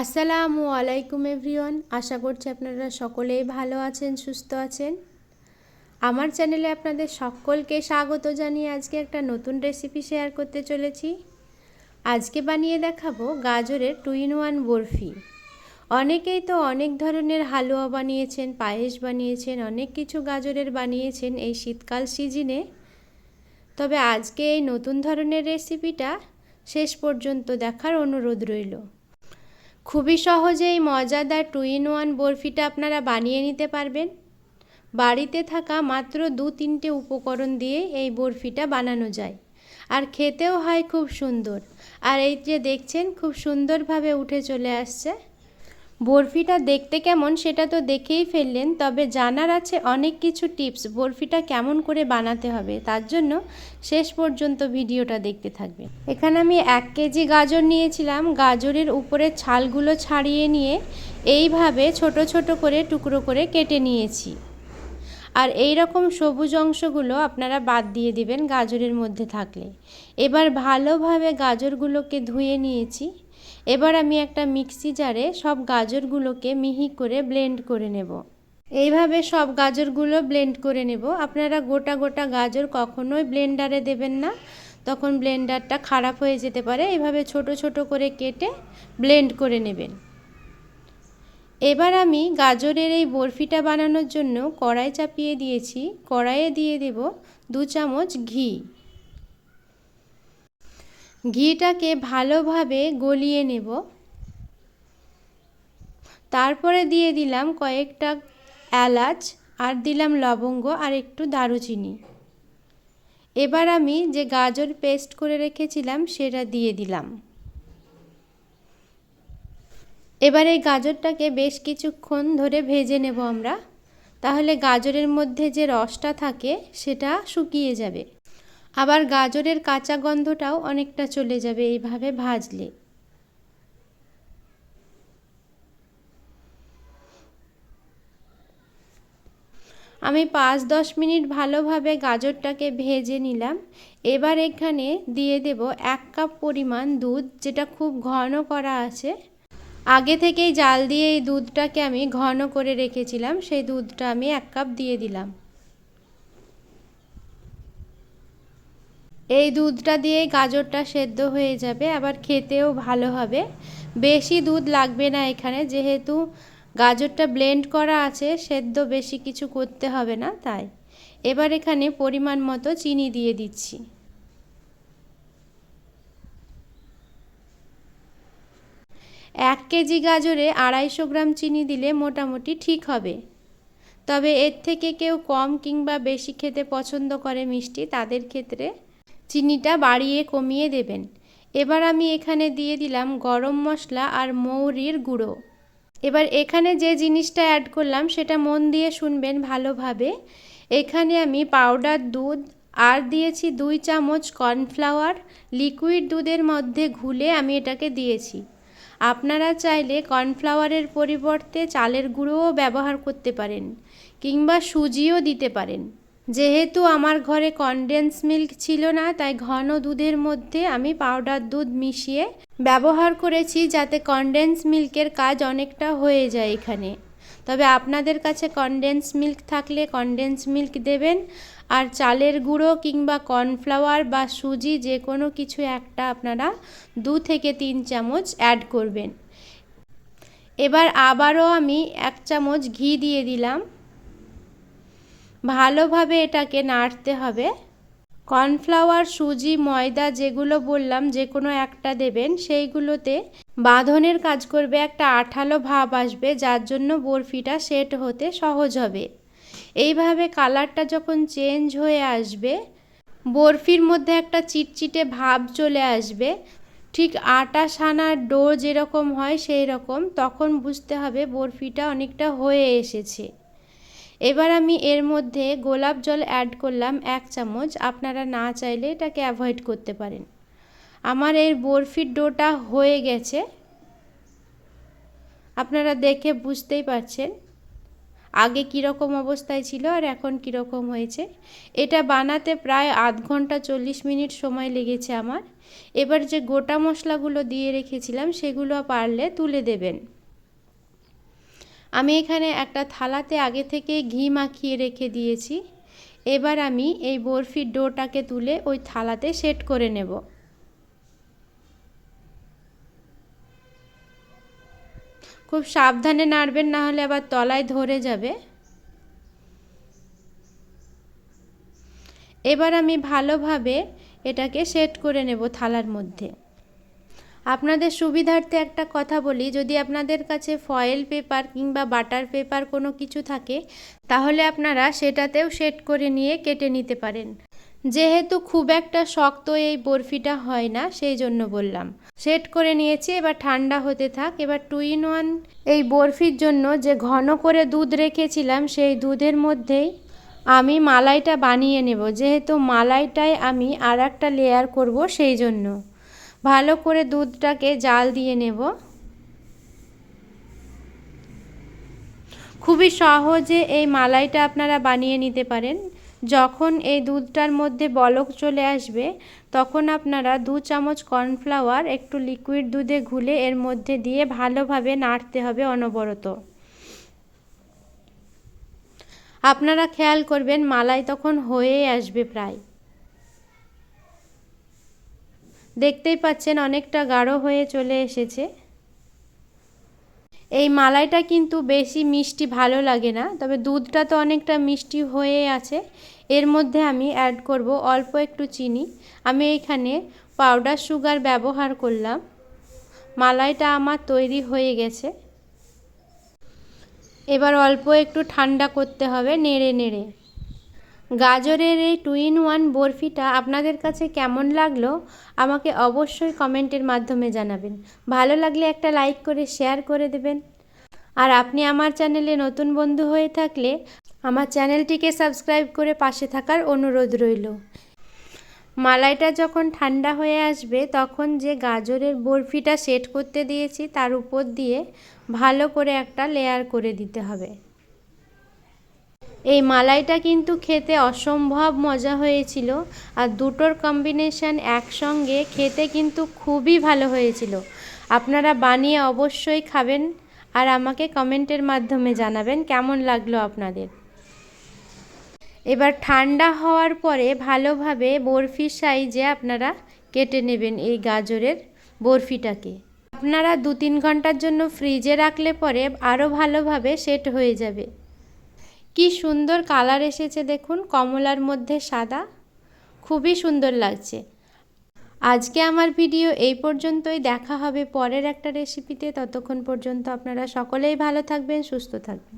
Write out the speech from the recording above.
আসসালামু আলাইকুম এভরিওয়ান, আশা করছি আপনারা সকলেই ভালো আছেন, সুস্থ আছেন। আমার চ্যানেলে আপনাদের সকলকে স্বাগত জানিয়ে আজকে একটা নতুন রেসিপি শেয়ার করতে চলেছি। আজকে বানিয়ে দেখাবো গাজরের টু ইন ওয়ান বরফি। অনেকেই তো অনেক ধরনের হালুয়া বানিয়েছেন, পায়েস বানিয়েছেন, অনেক কিছু গাজরের বানিয়েছেন এই শীতকাল সিজনে। তবে আজকে এই নতুন ধরনের রেসিপিটা শেষ পর্যন্ত দেখার অনুরোধ রইল। খুবই সহজেই মজাদার টু ইন ওয়ান বরফিটা আপনারা বানিয়ে নিতে পারবেন। বাড়িতে থাকা মাত্র দু তিনটে উপকরণ দিয়ে এই বরফিটা বানানো যায়। আর খেতেও হয় খুব সুন্দর। আর এই যে দেখছেন, খুব সুন্দরভাবে উঠে চলে আসছে। বরফিটা দেখতে কেমন সেটা তো দেখেই ফেললেন, তবে জানার আছে অনেক কিছু টিপস বরফিটা কেমন করে বানাতে হবে, তার জন্য শেষ পর্যন্ত ভিডিওটা দেখতে থাকবে এখানে আমি এক কেজি গাজর নিয়েছিলাম, গাজরের উপরে ছালগুলো ছাড়িয়ে নিয়ে এইভাবে ছোট ছোট করে টুকরো করে কেটে নিয়েছি। আর এই রকম সবুজ অংশগুলো আপনারা বাদ দিয়ে দিবেন গাজরের মধ্যে থাকলে। এবার ভালোভাবে গাজরগুলোকে ধুয়ে নিয়েছি। এবার আমি একটা মিক্সি জারে সব গাজরগুলোকে মিহি করে ব্লেন্ড করে নেব। এইভাবে সব গাজরগুলো ব্লেন্ড করে নেব। আপনারা গোটা গোটা গাজর কখনোই ব্লেন্ডারে দেবেন না। তখন ব্লেন্ডারটা খারাপ হয়ে যেতে পারে। এভাবে ছোট ছোট করে কেটে ব্লেন্ড করে নেবেন। এবার আমি গাজরের এই বরফিটা বানানোর জন্য কড়াই চাপিয়ে দিয়েছি। কড়াইয়ে দিয়ে দেব দু চামচ ঘি। ঘিটাকে ভালোভাবে গলিয়ে নেব। তারপরে দিয়ে দিলাম কয়েকটা এলাচ, আর দিলাম লবঙ্গ, আর একটু দারুচিনি। এবার আমি যে গাজর পেস্ট করে রেখেছিলাম, সেটা দিয়ে দিলাম। এবার এই গাজরটাকে বেশ কিছুক্ষণ ধরে ভেজে নেব আমরা। তাহলে গাজরের মধ্যে যে রসটা থাকে, সেটা শুকিয়ে যাবে। আবার গাজরের কাঁচা গন্ধটাও অনেকটা চলে যাবে এইভাবে ভাজলে। আমি পাঁচ দশ মিনিট ভালোভাবে গাজরটাকে ভেজে নিলাম। এবার এখানে দিয়ে দেব এক কাপ পরিমাণ দুধ, যেটা খুব ঘন করা আছে। আগে থেকেই জাল দিয়ে এই দুধটাকে আমি ঘন করে রেখেছিলাম, সেই দুধটা আমি এক কাপ দিয়ে দিলাম। এই দুধটা দিয়ে গাজরটা সেদ্ধ হয়ে যাবে, আবার খেতেও ভালো হবে। বেশি দুধ লাগবে না এখানে, যেহেতু গাজরটা ব্লেন্ড করা আছে, সেদ্ধ বেশি কিছু করতে হবে না, তাই। এবার এখানে পরিমাণ মতো চিনি দিয়ে দিচ্ছি। এক কেজি গাজরে আড়াইশো গ্রাম চিনি দিলে মোটামুটি ঠিক হবে। তবে এর থেকে কেউ কম কিংবা বেশি খেতে পছন্দ করে মিষ্টি, তাদের ক্ষেত্রে চিনিটা বাড়িয়ে কমিয়ে দেবেন। এবার আমি এখানে দিয়ে দিলাম গরম মশলা আর মৌরির গুঁড়ো। এবার এখানে যে জিনিসটা অ্যাড করলাম সেটা মন দিয়ে শুনবেন ভালোভাবে। এখানে আমি পাউডার দুধ আর দিয়েছি দুই চামচ কর্নফ্লাওয়ার লিকুইড দুধের মধ্যে ঘুলে আমি এটাকে দিয়েছি। আপনারা চাইলে কর্নফ্লাওয়ারের পরিবর্তে চালের গুঁড়োও ব্যবহার করতে পারেন কিংবা সুজিও দিতে পারেন। যেহেতু আমার ঘরে কনডেন্স মিল্ক ছিল না, তাই ঘন দুধের মধ্যে আমি পাউডার দুধ মিশিয়ে ব্যবহার করেছি যাতে কনডেন্স মিল্কের কাজ অনেকটা হয়ে যায় এখানে। তবে আপনাদের কাছে কনডেন্স মিল্ক থাকলে কনডেন্স মিল্ক দেবেন, আর চালের গুঁড়ো কিংবা কর্নফ্লাওয়ার বা সুজি যে কোনো কিছু একটা আপনারা দু থেকে তিন চামচ অ্যাড করবেন। এবার আবারও আমি এক চামচ ঘি দিয়ে দিলাম। ভালোভাবে এটাকে নাড়তে হবে। কর্নফ্লাওয়ার, সুজি, ময়দা যেগুলো বললাম যে কোনো একটা দেবেন, সেইগুলোতে বাঁধনের কাজ করবে একটা আঠালো ভাব আসবে, যার জন্য বরফিটা সেট হতে সহজ হবে। এইভাবে কালারটা যখন চেঞ্জ হয়ে আসবে, বরফির মধ্যে একটা চিটচিটে ভাব চলে আসবে। ঠিক আটা সানার ডো যেরকম হয় সেই রকম তখন বুঝতে হবে বরফিটা অনেকটা হয়ে এসেছে। এবার আমি এর মধ্যে গোলাপ জল অ্যাড করলাম এক চামচ। আপনারা না চাইলে এটাকে অ্যাভয়েড করতে পারেন। আমার এই বরফির ডোটা হয়ে গেছে। আপনারা দেখে বুঝতেই পারছেন আগে কীরকম অবস্থায় ছিল আর এখন কীরকম হয়েছে। এটা বানাতে প্রায় আধ ঘণ্টা চল্লিশ মিনিট সময় লেগেছে আমার। এবার যে গোটা মশলাগুলো দিয়ে রেখেছিলাম সেগুলো পারলে তুলে দেবেন। আমি এখানে একটা থালাতে আগে থেকে ঘি মাখিয়ে রেখে দিয়েছি। এবার আমি এই বরফির ডোটাকে তুলে ওই থালাতে সেট করে নেব। খুব সাবধানে নাড়বেন, না হলে আবার তলায় ধরে যাবে। এবার আমি ভালোভাবে এটাকে সেট করে নেব থালার মধ্যে। আপনাদের সুবিধার্থে একটা কথা বলি, যদি আপনাদের কাছে ফয়েল পেপার কিংবা বাটার পেপার কোনো কিছু থাকে, তাহলে আপনারা সেটাতেও সেট করে নিয়ে কেটে নিতে পারেন। যেহেতু খুব একটা শক্ত এই বরফিটা হয় না, সেই জন্য বললাম। সেট করে নিয়েছি, এবার ঠান্ডা হতে থাক। এবার টু ইন ওয়ান এই বরফির জন্য যে ঘন করে দুধ রেখেছিলাম, সেই দুধের মধ্যেই আমি মালাইটা বানিয়ে নেব। যেহেতু মালাইটায় আমি আর একটা লেয়ার করব, সেই জন্য। ভালো করে দুধটাকে জাল দিয়ে নেব। খুবই সহজে এই মালাইটা আপনারা বানিয়ে নিতে পারেন। যখন এই দুধটার মধ্যে বলক চলে আসবে, তখন আপনারা দু চামচ কর্নফ্লাওয়ার, একটু লিকুইড দুধে ঘুলে এর মধ্যে দিয়ে ভালোভাবে নাড়তে হবে অনবরত। আপনারা খেয়াল করবেন, মালাই তখন হয়ে আসবে প্রায়। দেখতেই পাচ্ছেন অনেকটা গাঢ় হয়ে চলে এসেছে। এই মালাইটা কিন্তু বেশি মিষ্টি ভালো লাগে না, তবে দুধটা তো অনেকটা মিষ্টি হয়ে আছে। এর মধ্যে আমি অ্যাড করব অল্প একটু চিনি। আমি এখানে পাউডার সুগার ব্যবহার করলাম। মালাইটা আমার তৈরি হয়ে গেছে। এবার অল্প একটু ঠান্ডা করতে হবে নেড়ে নেড়ে। গাজরের এই টু ইন ওয়ান বরফিটা আপনাদের কাছে কেমন লাগল, আমাকে অবশ্যই কমেন্টের মাধ্যমে জানাবেন। ভালো লাগলে একটা লাইক করে, শেয়ার করে দেবেন। আর আপনি আমার চ্যানেলে নতুন বন্ধু হয়ে থাকলে আমার চ্যানেলটিকে সাবস্ক্রাইব করে পাশে থাকার অনুরোধ রইল। মালাইটা যখন ঠান্ডা হয়ে আসবে, তখন যে গাজরের বরফিটা সেট করতে দিয়েছি, তার উপর দিয়ে ভালো করে একটা লেয়ার করে দিতে হবে। এই মালাইটা কিন্তু খেতে অসম্ভব মজা হয়েছিল আর দুটোর কম্বিনেশান একসঙ্গে খেতে কিন্তু খুবই ভালো হয়েছিল। আপনারা বানিয়ে অবশ্যই খাবেন আর আমাকে কমেন্টের মাধ্যমে জানাবেন কেমন লাগল আপনাদের। এবার ঠান্ডা হওয়ার পরে ভালোভাবে বরফির সাইজে আপনারা কেটে নেবেন এই গাজরের বরফিটাকে। আপনারা দু তিন ঘণ্টার জন্য ফ্রিজে রাখলে পরে আরও ভালোভাবে সেট হয়ে যাবে। কি সুন্দর কালার এসেছে দেখুন, কমলার মধ্যে সাদা। খুবই সুন্দর লাগছে। আজকে আমার ভিডিও এই পর্যন্তই, দেখা হবে পরের একটা রেসিপিতে ততক্ষণ পর্যন্ত আপনারা সকলেই ভালো থাকবেন, সুস্থ থাকবেন।